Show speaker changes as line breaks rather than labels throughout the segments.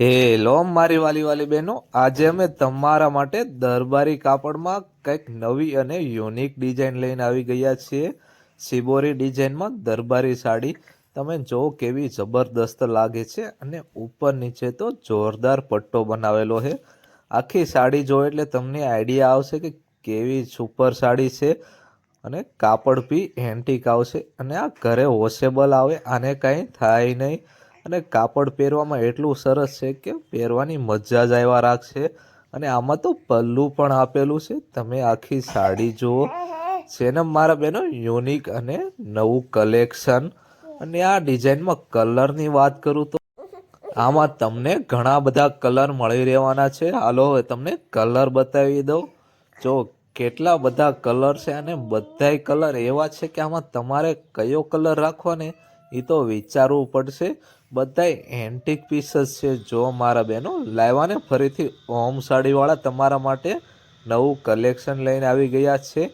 Hello, મારી વાલી વાલી બહેનો. આજે અમે તમારા માટે દરબારી કાપડમાં કંઈક નવી અને યુનિક ડિઝાઇન લઈને આવી ગયા છીએ. સિબોરી ડિઝાઇનમાં દરબારી સાડી. તમે જો કેવી જબરદસ્ત લાગે છે અને ઉપર નીચે તો જોરદાર પટ્ટો બનાવેલો છે. આખી સાડી જો એટલે તમને આઈડિયા આવશે કે કેવી સુપર સાડી છે અને કાપડ બી એન્ટિક આવશે અને આ ઘરે વોશેબલ આવે, આને કાંઈ થાય નહીં. અને કાપડ પહેરવામાં એટલું સરસ છે કે પહેરવાની મજા જ આવ્યા રાખશે અને આમાં તો પલ્લું પણ આપેલું છે. તમે આખી સાડી જુઓ. છે ને મારા બેનો યુનિક અને નવું કલેક્શન. અને આ ડિઝાઇનમાં કલરની વાત કરું તો આમાં તમને ઘણા બધા કલર મળી રહેવાના છે. હાલો, હવે તમને કલર બતાવી દઉં. જો કેટલા બધા કલર છે અને બધાય કલર એવા છે કે આમાં તમારે કયો કલર રાખવો ને એ તો વિચારવું પડશે. બધાય એન્ટિક પીસીસ છે જો મારા બહેનો. લાવવાને ફરીથી ઓમ સાડીવાળા તમારા માટે નવું કલેક્શન લઈને આવી ગયા છે.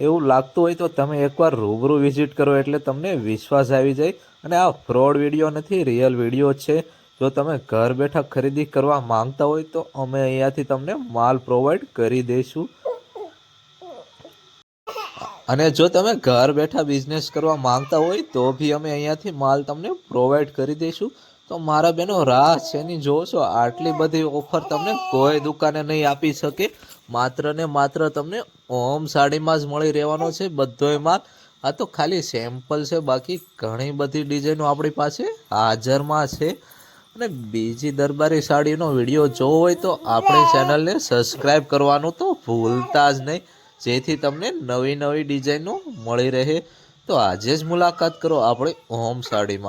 એવું લાગતું હોય તો તમે એકવાર રૂબરૂ વિઝિટ કરો એટલે તમને વિશ્વાસ આવી જાય. અને આ ફ્રોડ વીડિયો નથી રિયલ વીડિયો છે. જો તમે ઘર બેઠા ખરીદી કરવા માંગતા હોય તો અમે અહીંયાથી તમને માલ પ્રોવાઈડ કરી દઈશું. અને જો તમે ઘર બેઠા બિઝનેસ કરવા માંગતા હોય, તો બી અમે અહીંયાથી માલ તમને પ્રોવાઈડ કરી દઈશું. તો મારા બેનો રાહ છે ની જોશો, આટલી બધી ઓફર તમને કોઈ દુકાને નહીં આપી શકે. માત્ર ને માત્ર તમને ઓમ સાડીમાં જ મળી રહેવાનો છે બધોય માલ. આ તો ખાલી સેમ્પલ છે, બાકી ઘણી બધી ડિઝાઇનો આપણી પાસે હાજરમાં છે. અને બીજી દરબારી સાડીનો વીડિયો જોવો હોય તો આપણી ચેનલને સબસ્ક્રાઈબ કરવાનું તો ભૂલતા જ નહીં. જેથી તમને નવી નવી ડિઝાઇનો મળી રહે. તો આજે જ મુલાકાત કરો આપણે હોમ સાડીમાં.